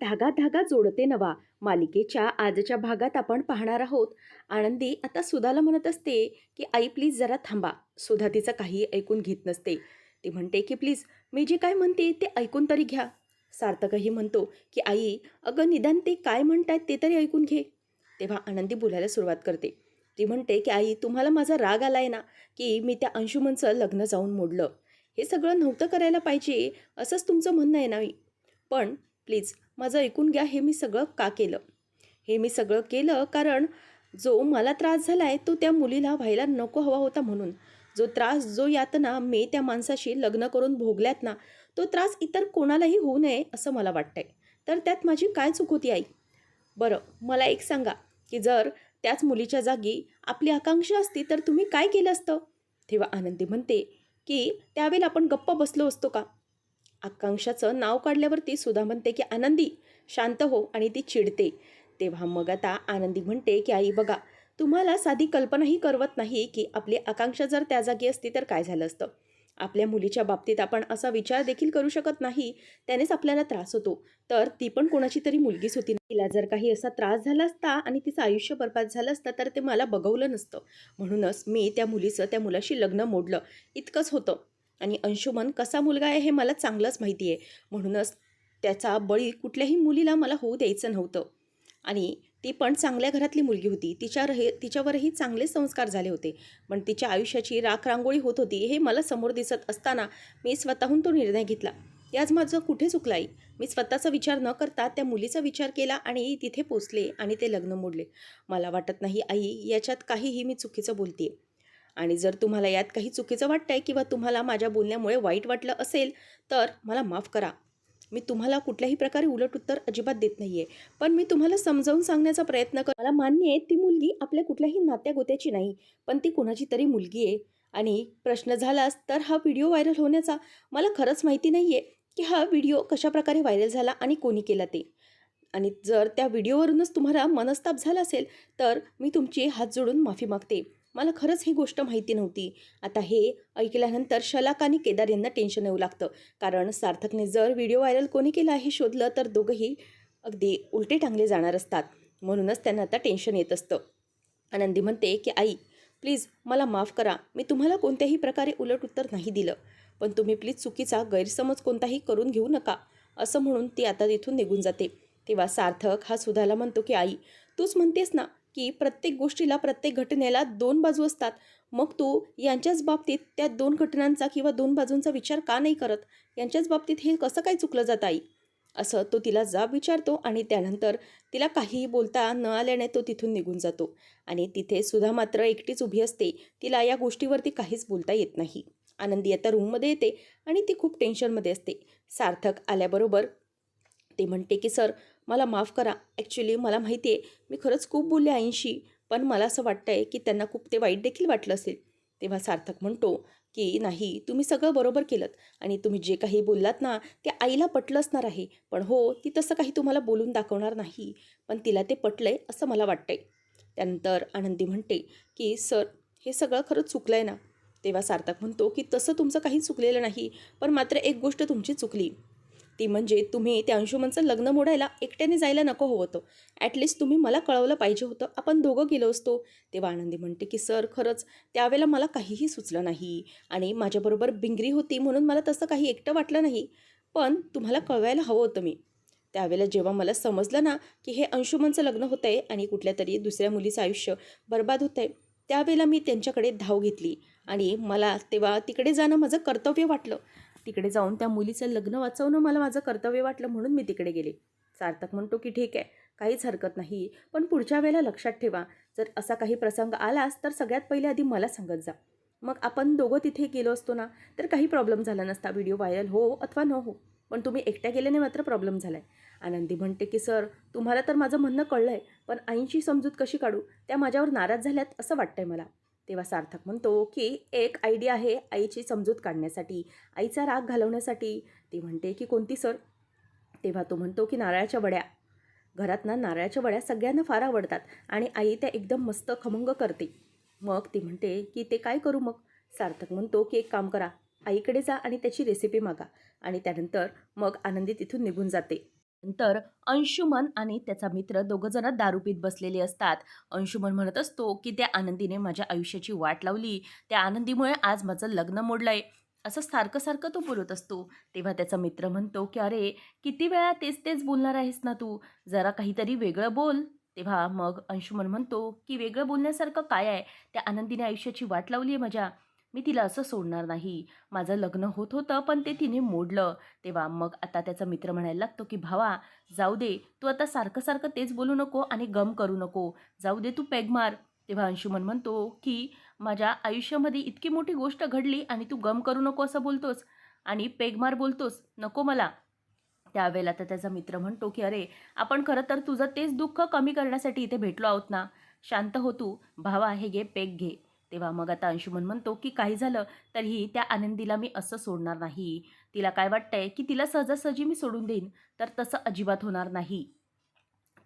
धागा धागा जोडते नवा. मालिकेच्या आजच्या भागात आपण पाहणार आहोत. आनंदी आता सुधाला म्हणत असते की आई प्लीज जरा थांबा. सुधा तिचं काही ऐकून घेत नसते. ती म्हणते की प्लीज मी जे काय म्हणते ते ऐकून तरी घ्या. सार्थकही म्हणतो की आई अगं निदान ते काय म्हणतायत ते तरी ऐकून घे. तेव्हा आनंदी बोलायला सुरुवात करते. ती म्हणते की आई तुम्हाला माझा राग आलाय ना की मी त्या अंशुमनचं लग्न जाऊन मोडलं. हे सगळं नव्हतं करायला पाहिजे असंच तुमचं म्हणणं आहे ना मी पण प्लीज माझं ऐकून घ्या हे मी सगळं का केलं? हे मी सगळं केलं कारण जो मला त्रास झाला आहे तो त्या मुलीला व्हायला नको हवा होता म्हणून. जो त्रास जो यातना मी त्या माणसाशी लग्न करून भोगल्यात ना तो त्रास इतर कोणालाही होऊ नये असं मला वाटतंय. तर त्यात माझी काय चूक होती आई? बरं मला एक सांगा की जर त्याच मुलीच्या जागी आपली आकांक्षा असती तर तुम्ही काय केलं असतं? तेव्हा आनंदी म्हणते की त्यावेळेला आपण गप्प बसलो असतो का? आकांक्षाचं नाव काढल्यावरती सुधा म्हणते की आनंदी शांत हो आणि ती चिडते. तेव्हा मग आता आनंदी म्हणते की आई बघा तुम्हाला साधी कल्पनाही करवत नाही की आपली आकांक्षा जर त्या जागी असती तर काय झालं असतं? आपल्या मुलीच्या बाबतीत आपण असा विचार देखील करू शकत नाही त्यानेच आपल्याला त्रास होतो. तर ती पण कोणाची तरी मुलगीच होती. तिला जर काही असा त्रास झाला असता आणि तिचं आयुष्य बरबाद झालं असतं तर ते मला बघवलं नसतं. म्हणूनच मी त्या मुलीचं त्या मुलाशी लग्न मोडलं. इतकंच होतं. आणि अंशुमन कसा मुलगा आहे हे मला चांगलंच माहिती आहे. म्हणूनच त्याचा बळी कुठल्याही मुलीला मला होऊ द्यायचं नव्हतं. आणि ती पण चांगल्या घरातली मुलगी होती. तिच्या रहे तिच्यावरही चांगले संस्कार झाले होते. पण तिच्या आयुष्याची राख रांगोळी होत होती हे मला समोर दिसत असताना मी स्वतःहून तो निर्णय घेतला. याच माझं कुठे चुकलं आई? मी स्वतःचा विचार न करता त्या मुलीचा विचार केला आणि तिथे पोचले आणि ते लग्न मोडले. मला वाटत नाही आई याच्यात काहीही मी चुकीचं बोलते आणि जर तुम्हाला यात काही चुकीचं वाटतं आहे किंवा तुम्हाला माझ्या बोलण्यामुळे वाईट वाटलं असेल तर मला माफ करा. मी तुम्हाला कुठल्याही प्रकारे उलट उत्तर अजिबात देत नाही आहे पण मी तुम्हाला समजावून सांगण्याचा प्रयत्न कर मला मान्य आहे ती मुलगी आपल्या कुठल्याही नात्या गोत्याची नाही पण ती कुणाची तरी मुलगी आहे. आणि प्रश्न झालाच तर हा व्हिडिओ व्हायरल होण्याचा मला खरंच माहिती नाही आहे की हा व्हिडिओ कशाप्रकारे व्हायरल झाला आणि कोणी केला ते. आणि जर त्या व्हिडिओवरूनच तुम्हाला मनस्ताप झाला असेल तर मी तुमची हात जोडून माफी मागते. मला खरंच ही गोष्ट माहिती नव्हती. आता हे ऐकल्यानंतर शलाक आणि केदार यांना टेन्शन येऊ लागतं. कारण सार्थकने जर व्हिडिओ व्हायरल कोणी केला हे शोधलं तर दोघंही अगदी उलटे टांगले जाणार असतात. म्हणूनच त्यांना आता टेन्शन येत असतं. आनंदी म्हणते की आई प्लीज मला माफ करा. मी तुम्हाला कोणत्याही प्रकारे उलट उत्तर नाही दिलं. पण तुम्ही प्लीज चुकीचा गैरसमज कोणताही करून घेऊ नका. असं म्हणून ती आता तिथून निघून जाते. तेव्हा सार्थक हा सुधाला म्हणतो की आई तूच म्हणतेस ना की प्रत्येक गोष्टीला प्रत्येक घटनेला दोन बाजू असतात. मग तू यांच्याच बाबतीत त्या दोन घटनांचा किंवा दोन बाजूंचा विचार का नाही करत? यांच्याच बाबतीत हे कसं काय चुकलं जात आई? असं तो तिला जाब विचारतो आणि त्यानंतर तिला काहीही बोलता न आल्याने तो तिथून निघून जातो. आणि तिथे सुद्धा मात्र एकटीच उभी असते. तिला या गोष्टीवरती काहीच बोलता येत नाही. आनंदी आता रूममध्ये येते आणि ती खूप टेन्शनमध्ये असते. सार्थक आल्याबरोबर ते म्हणते की सर मला माफ करा. ॲक्च्युली मला माहिती आहे मी खरंच खूप बोलले आईंशी पण मला असं वाटतं आहे की त्यांना खूप ते वाईट देखील वाटलं असेल. तेव्हा सार्थक म्हणतो की नाही तुम्ही सगळं बरोबर केलं आणि तुम्ही जे काही बोललात ना ते आईला पटलं असणार आहे. पण हो ती तसं काही तुम्हाला बोलून दाखवणार नाही. पण तिला ते पटलं आहे असं मला वाटतं आहे त्यानंतर आनंदी म्हणते की सर हे सगळं खरंच चुकलं आहे ना? तेव्हा सार्थक म्हणतो की तसं तुमचं काही चुकलेलं नाही पण मात्र एक गोष्ट तुमची चुकली. ती म्हणजे तुम्ही त्या अंशुमनचं लग्न मोडायला एकट्याने जायला नको हवं होतं. ॲटलिस्ट तुम्ही मला कळवलं पाहिजे होतं. आपण दोघं गेलो असतो. तेव्हा आनंदी म्हणते की सर खरंच त्यावेळेला मला काहीही सुचलं नाही आणि माझ्याबरोबर बिंगरी होती म्हणून मला तसं काही एकटं वाटलं नाही. पण तुम्हाला कळवायला हवं होतं मी. त्यावेळेला जेव्हा मला समजलं ना की हे अंशुमनचं लग्न होतं आहे आणि कुठल्या तरी दुसऱ्या मुलीचं आयुष्य बर्बाद होतं आहे त्यावेळेला मी त्यांच्याकडे धाव घेतली आणि मला तेव्हा तिकडे जाणं माझं कर्तव्य वाटलं. तिकडे जाऊन त्या मुलीचं लग्न वाचवणं मला माझं कर्तव्य वाटलं म्हणून मी तिकडे गेले. सार्थक म्हणतो की ठीक आहे काहीच हरकत नाही पण पुढच्या वेळेला लक्षात ठेवा. जर असा काही प्रसंग आलास तर सगळ्यात पहिले आधी मला सांगत जा. मग आपण दोघं तिथे गेलो असतो ना तर काही प्रॉब्लेम झाला नसता. व्हिडिओ व्हायरल हो अथवा न हो पण तुम्ही एकट्या गेल्याने मात्र प्रॉब्लेम झाला आहे आनंदी म्हणते की सर तुम्हाला तर माझं म्हणणं कळलं आहे पण ऐंशी समजूत कशी काढू? त्या माझ्यावर नाराज झाल्यात असं वाटतंय मला. तेव्हा सार्थक म्हणतो की एक आयडिया आहे आईची समजूत काढण्यासाठी आईचा राग घालवण्यासाठी. ती म्हणते की कोणती सर? तेव्हा तो म्हणतो की नारळाच्या वड्या. घरात ना नारळाच्या वड्या सगळ्यांना फार आवडतात आणि आई त्या एकदम मस्त खमंग करते. मग ती म्हणते की ते काय करू मग? सार्थक म्हणतो की एक काम करा आईकडे जा आणि त्याची रेसिपी मागा. आणि त्यानंतर मग आनंदी तिथून निघून जाते. नंतर अंशुमन आणि त्याचा मित्र दोघंजण दारू पीत बसलेले असतात. अंशुमन म्हणत असतो की त्या आनंदीने माझ्या आयुष्याची वाट लावली. त्या आनंदीमुळे आज माझं लग्न मोडलंय. असं सारखं सारखं तो बोलत असतो. तेव्हा त्याचा मित्र म्हणतो की अरे किती वेळा तेच तेच बोलणार आहेस ना तू? जरा काहीतरी वेगळं बोल. तेव्हा मग अंशुमन म्हणतो की वेगळं बोलण्यासारखं काय आहे? त्या आनंदीने आयुष्याची वाट लावली आहे माझ्या. मी तिला असं सोडणार नाही. माझं लग्न होत होतं पण ते तिने मोडलं. तेव्हा मग आता त्याचा मित्र म्हणायला लागतो की भावा जाऊ दे तू आता सारखं सारखं तेच बोलू नको आणि गम करू नको. जाऊ दे तू पेग मार. तेव्हा अंशुमन म्हणतो की माझ्या आयुष्यामध्ये इतकी मोठी गोष्ट घडली आणि तू गम करू नको असं बोलतोस आणि पेगमार बोलतोस. नको मला. त्यावेळेला तर त्याचा मित्र म्हणतो की अरे आपण खरं तर तुझं तेच दुःख कमी करण्यासाठी इथे भेटलो आहोत ना. शांत हो तू. भावा हे घे पेग घे. तेव्हा मग आता अंशुमन म्हणतो की काही झालं तरीही त्या आनंदीला मी असं सोडणार नाही. तिला काय वाटतंय की तिला सहजासहजी मी सोडून देईन तर तसं अजिबात होणार नाही.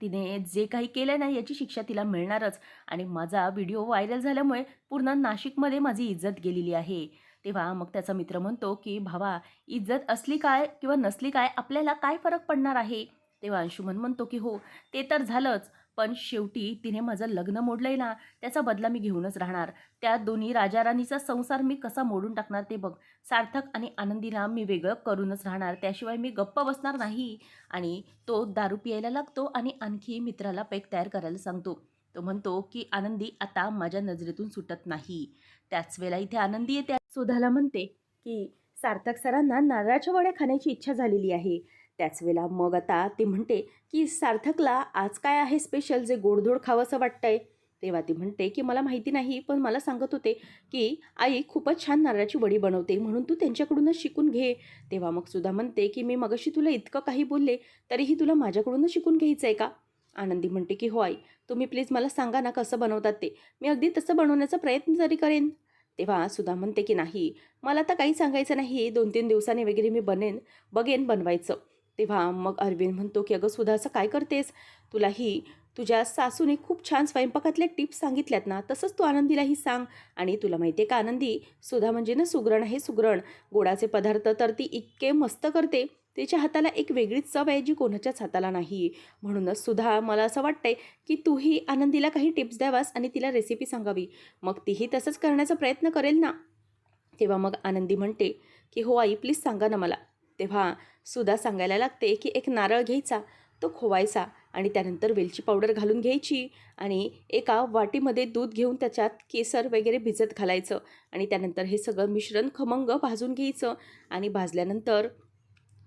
तिने जे काही केलं ना याची शिक्षा तिला मिळणारच आणि माझा व्हिडिओ व्हायरल झाल्यामुळे पूर्ण नाशिकमध्ये माझी इज्जत गेलेली आहे. तेव्हा मग त्याचा मित्र म्हणतो की भावा इज्जत असली काय किंवा नसली काय आपल्याला काय फरक पडणार आहे? तेव्हा अंशुमन म्हणतो की हो ते तर झालंच पण शेवटी तिने माझं लग्न मोडलंय ना त्याचा बदला मी घेऊनच राहणार. त्या दोन्ही राजाराणीचा संसार मी कसा मोडून टाकणार ते बघ. सार्थक आणि आनंदीला मी वेगळं करूनच राहणार त्याशिवाय मी गप्प बसणार नाही. आणि तो दारू पियायला लागतो आणि आणखी मित्राला पेक तयार करायला सांगतो. तो म्हणतो की आनंदी आता माझ्या नजरेतून सुटत नाही. त्याच वेळेला इथे आनंदी येते सुधाला म्हणते की सार्थक सरांना नारळाच्या वड्या खाण्याची इच्छा झालेली आहे. त्याच वेळेला मग आता ती म्हणते की सार्थकला आज काय आहे स्पेशल जे गोडधोड खावंसं वाटतंय? तेव्हा ती म्हणते की मला माहिती नाही पण मला सांगत होते की आई खूपच छान नारळाची वडी बनवते म्हणून तू त्यांच्याकडूनच शिकून घे. तेव्हा मग सुद्धा म्हणते की मी मगाशी तुला इतकं काही बोलले तरीही तुला माझ्याकडूनच शिकून घ्यायचं आहे का? आनंदी म्हणते की हो आई तुम्ही प्लीज मला सांगा ना कसं बनवतात ते. मी अगदी तसं बनवण्याचा प्रयत्न जरी करेन. तेव्हा सुद्धा म्हणते की नाही मला तर काही सांगायचं नाही दोन तीन दिवसांनी वगैरे मी बनेन बघेन बनवायचं. तेव्हा मग अरविंद म्हणतो की अगं सुद्धा असं काय करतेस? तुलाही तुझ्या सासूने खूप छान स्वयंपाकातल्या टिप्स सांगितल्यात ना तसंच तू आनंदीलाही सांग. आणि तुला माहिती आहे का आनंदी सुधा म्हणजे ना सुगरण आहे सुगरण. गोडाचे पदार्थ तर ती इतके मस्त करते तिच्या हाताला एक वेगळीच चव आहे जी कोणाच्याच हाताला नाही. म्हणूनच सुद्धा मला असं वाटतंय की तूही आनंदीला काही टिप्स द्यावास आणि तिला रेसिपी सांगावी. मग तीही तसंच करण्याचा प्रयत्न करेल ना? तेव्हा मग आनंदी म्हणते की हो आई प्लीज सांगा ना मला. तेव्हा सुद्धा सांगायला लागते की एक नारळ घ्यायचा तो खोवायचा आणि त्यानंतर वेलची पावडर घालून घ्यायची आणि एका वाटीमध्ये दूध घेऊन त्याच्यात केसर वगैरे भिजत घालायचं आणि त्यानंतर हे सगळं मिश्रण खमंग भाजून घ्यायचं आणि भाजल्यानंतर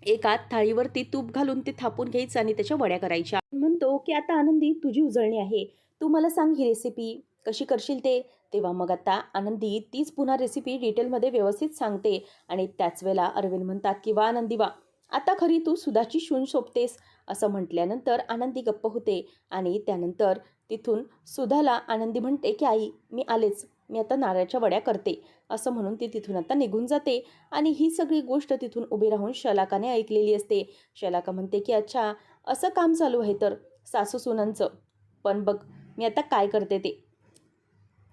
एका थाळीवरती तूप घालून ते थापून घ्यायचं आणि त्याच्या वड्या करायच्या. म्हणतो की आता आनंदी तुझी उजळणी आहे. तू मला सांग ही रेसिपी कशी करशील ते? तेव्हा मग आता आनंदी तीच पुन्हा रेसिपी डिटेलमध्ये व्यवस्थित सांगते. आणि त्याच वेळेला अरविंद म्हणतात की वा आनंदी वा आता खरी तू सुधाची शून शोभतेस. असं म्हटल्यानंतर आनंदी गप्प होते. आणि त्यानंतर तिथून सुधाला आनंदी म्हणते की आई मी आलेच. मी आता नारळाच्या वड्या करते. असं म्हणून ती तिथून आता निघून जाते. आणि ही सगळी गोष्ट तिथून उभी राहून शलाकाने ऐकलेली असते. शलाका म्हणते की अच्छा असं काम चालू आहे तर सासू सुनांचं. पण बघ मी आता काय करते ते.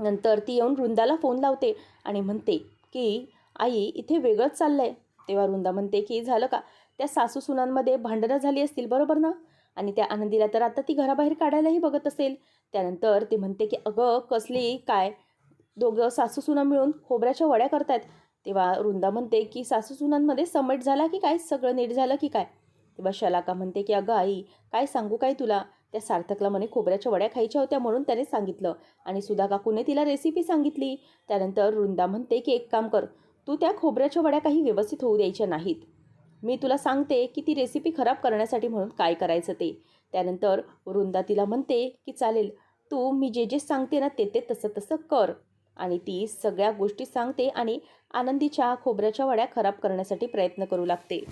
नंतर ती येऊन वृंदाला फोन लावते आणि म्हणते की आई इथे वेगळंच चाललं आहे तेव्हा वृंदा म्हणते की झालं का? त्या सासू सुनांमध्ये भांडणं झाली असतील बरोबर ना? आणि त्या आनंदीला तर आता ती घराबाहेर काढायलाही बघत असेल. त्यानंतर ती म्हणते की अगं कसली काय? दोघं सासू सुना मिळून खोबऱ्याच्या वड्या करतायत. तेव्हा वृंदा म्हणते की सासू सुनांमध्ये समट झाला की काय? सगळं नीट झालं की काय? तेव्हा शलाका म्हणते की अगं आई काय सांगू काय तुला? त्या सार्थकला म्हणे खोबऱ्याच्या वड्या खायच्या होत्या म्हणून त्याने सांगितलं आणि सुधा काकूने तिला रेसिपी सांगितली. त्यानंतर वृंदा म्हणते की एक काम कर तू त्या खोबऱ्याच्या वड्या काही व्यवस्थित होऊ द्यायच्या नाहीत. मी तुला सांगते की ती रेसिपी खराब करण्यासाठी म्हणून काय करायचं ते. त्यानंतर वृंदा तिला म्हणते की चालेल तू मी जे जे सांगते ना ते ते तसं तसं कर. आणि ती सगळ्या गोष्टी सांगते आणि आनंदीच्या खोबऱ्याच्या वड्या खराब करण्यासाठी प्रयत्न करू लागते.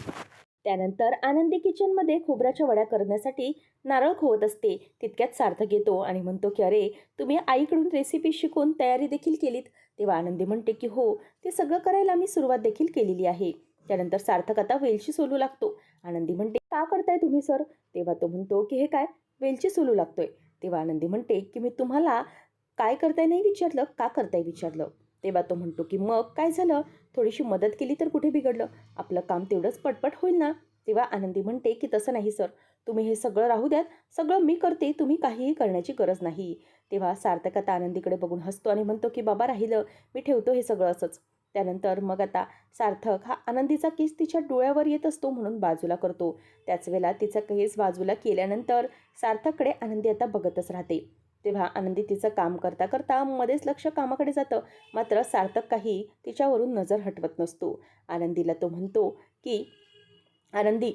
त्यानंतर आनंदी किचनमध्ये खोबऱ्याच्या वड्या करण्यासाठी नारळ खोवत असते. तितक्यात सार्थक येतो आणि म्हणतो की अरे तुम्ही आईकडून रेसिपी शिकून तयारी देखील केलीत? तेव्हा आनंदी म्हणते की हो ते सगळं करायला मी सुरुवात देखील केलेली आहे. त्यानंतर सार्थक आता वेलची सोलू लागतो. आनंदी म्हणते का करताय तुम्ही सर? तेव्हा तो म्हणतो की हे काय वेलची सोलू लागतोय. तेव्हा आनंदी म्हणते की मी तुम्हाला काय करताय नाही विचारलं? का करताय विचारलं? तेव्हा तो म्हणतो की मग काय झालं? थोडीशी मदत केली तर कुठे बिघडलं? आपलं काम तेवढंच पटपट होईल ना? तेव्हा आनंदी म्हणते की तसं नाही सर. तुम्ही हे सगळं राहू द्यात. सगळं मी करते. तुम्ही काहीही करण्याची गरज नाही. तेव्हा सार्थक आता आनंदीकडे बघून हसतो आणि म्हणतो की बाबा राहिलं. मी ठेवतो हे सगळं असंच. त्यानंतर मग आता सार्थक हा आनंदीचा केस तिच्या डोळ्यावर येत असतो म्हणून बाजूला करतो. त्याच वेळेला तिचा केस बाजूला केल्यानंतर सार्थककडे आनंदी आता बघतच राहते. तेव्हा आनंदी तिचं काम करता करता मध्येच लक्ष कामाकडे जातं. मात्र सार्थक काही तिच्यावरून नजर हटवत नसतो. आनंदीला तो म्हणतो की आनंदी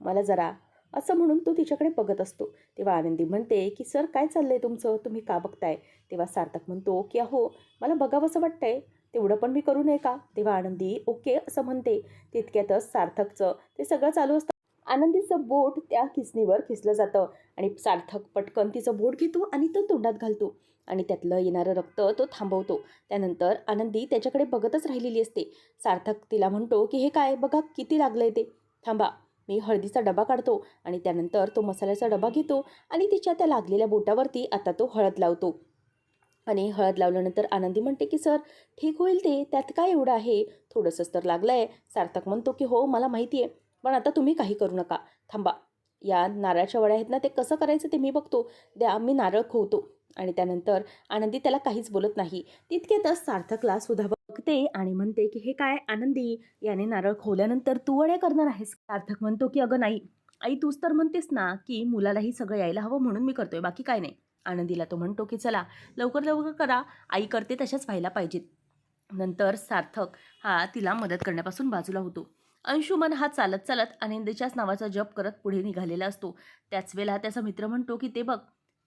मला जरा असं म्हणून तो तिच्याकडे बघत असतो. तेव्हा आनंदी म्हणते की सर काय चाललं आहे तुमचं? तुम्ही का बघताय? तेव्हा सार्थक म्हणतो की अहो मला बघावंसं वाटतंय. तेवढं पण मी करू नये का? तेव्हा आनंदी ओके असं म्हणते. तितक्यातच सार्थकचं ते सगळं चालू असतं. आनंदीचं बोट त्या खिसणीवर खिसलं जातं. आणि सार्थक पटकन तिचं बोट घेतो आणि तो तोंडात घालतो. आणि त्यातलं येणारं रक्त तो थांबवतो. त्यानंतर आनंदी त्याच्याकडे बघतच राहिलेली असते. सार्थक तिला म्हणतो की हे काय? बघा किती लागलं आहे ते. थांबा. मी हळदीचा डबा काढतो आणि त्यानंतर तो मसाल्याचा डबा घेतो आणि तिच्या त्या लागलेल्या बोटावरती आता तो हळद लावतो. आणि हळद लावल्यानंतर आनंदी म्हणते की सर ठीक होईल ते. त्यात काय एवढं आहे? थोडंसंच तर लागलं आहे सार्थक म्हणतो की हो मला माहिती आहे पण आता तुम्ही काही करू नका. थांबा. या नारळाच्या वड्या आहेत ना ते कसं करायचं ते मी बघतो. द्या मी नारळ खोवतो. आणि त्यानंतर आनंदी त्याला काहीच बोलत नाही. तितक्यातच सार्थकला सुद्धा बघते आणि म्हणते की हे काय आनंदी याने नारळ खोवल्यानंतर तू वड्या करणार आहेस? सार्थक म्हणतो की अगं नाही. आई तूच तर म्हणतेस ना की मुलालाही सगळं यायला हवं म्हणून मी करतोय बाकी काय नाही. आनंदीला तो म्हणतो की चला लवकर लवकर करा. आई करते तशाच व्हायला पाहिजेत. नंतर सार्थक हा तिला मदत करण्यापासून बाजूला होतो. अंशुमन हा चालत चालत आनंदीच्याच नावाचा जप करत पुढे निघालेला असतो. त्याच वेळेला त्याचा मित्र म्हणतो की ते बघ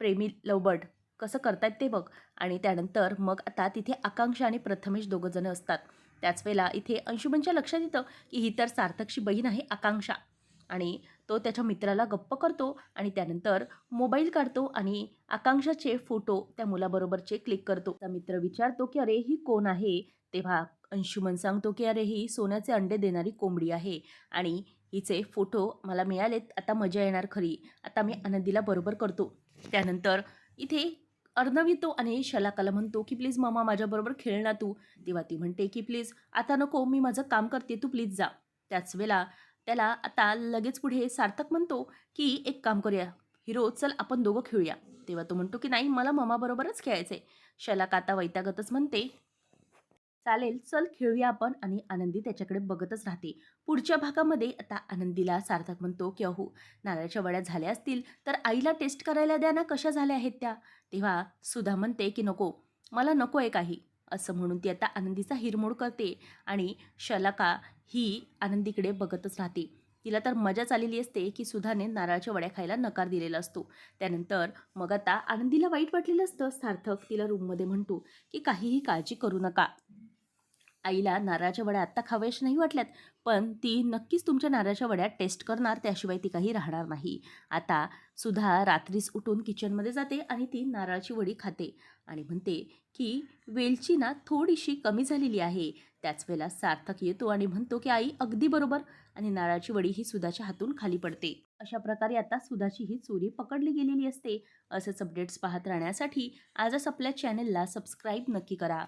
प्रेमी लवबर्ड कसं करतायत ते बघ. आणि त्यानंतर मग आता तिथे आकांक्षा आणि प्रथमेश दोघंजणं असतात. त्याच वेळेला इथे अंशुमनच्या लक्षात येतं की ही तर सार्थकची बहीण आहे आकांक्षा. आणि तो त्याच्या मित्राला गप्प करतो आणि त्यानंतर मोबाईल काढतो आणि आकांक्षाचे फोटो त्या मुलाबरोबरचे क्लिक करतो. त्या मित्र विचारतो की अरे ही कोण आहे? तेव्हा अंशुमन सांगतो की अरे ही सोन्याचे अंडे देणारी कोंबडी आहे आणि हिचे फोटो मला मिळालेत. आता मजा येणार खरी. आता मी आनंदीला बरोबर करतो. त्यानंतर इथे अर्णव येतो आणि शलाकाला म्हणतो की प्लीज मामा माझ्याबरोबर खेळ ना तू. तेव्हा ती म्हणते की प्लीज आता नको. मी माझं काम करते. तू प्लीज जा. त्याच वेळेला त्याला आता लगेच पुढे सार्थक म्हणतो की एक काम करूया. हिरो चल आपण दोघं खेळूया. तेव्हा तो म्हणतो की नाही मला ममाबरोबरच खेळायचं आहे शलाका आता वैतागतच म्हणते चालेल चल खेळूया आपण आणि आनंदी त्याच्याकडे बघतच राहते. पुढच्या भागामध्ये आता आनंदीला सार्थक म्हणतो की अहो नारळाच्या वड्या झाल्या असतील तर आईला टेस्ट करायला द्या ना कशा झाल्या आहेत त्या? तेव्हा सुधा म्हणते की नको मला नको आहे काही असं म्हणून ती आता आनंदीचा हिरमोड करते आणि शलाका ही आनंदीकडे बघतच राहते. तिला तर मजाच आलेली असते की सुधाने नारळाच्या वड्या खायला नकार दिलेला असतो. त्यानंतर मग आता आनंदीला वाईट वाटलेलं असतं. सार्थक तिला रूममध्ये म्हणतो की काहीही काळजी करू नका. आईला नारळाच्या वड्या आत्ता खावेश नाही वाटल्यात पण ती नक्कीच तुमच्या नारळाच्या वड्या टेस्ट करणार त्याशिवाय ती काही राहणार नाही. आता सुधा रात्रीच उठून किचनमध्ये जाते आणि ती नारळाची वडी खाते आणि म्हणते की वेलची ना थोडीशी कमी झालेली आहे. त्याच वेळेला सार्थक येतो आणि म्हणतो की आई अगदी बरोबर. आणि नारळाची वडी ही सुधाच्या हातून खाली पडते. अशा प्रकारे आता सुधाची ही चोरी पकडली गेलेली असते. असेच अपडेट्स पाहत राहण्यासाठी आजच आपल्या चॅनेलला सबस्क्राईब नक्की करा.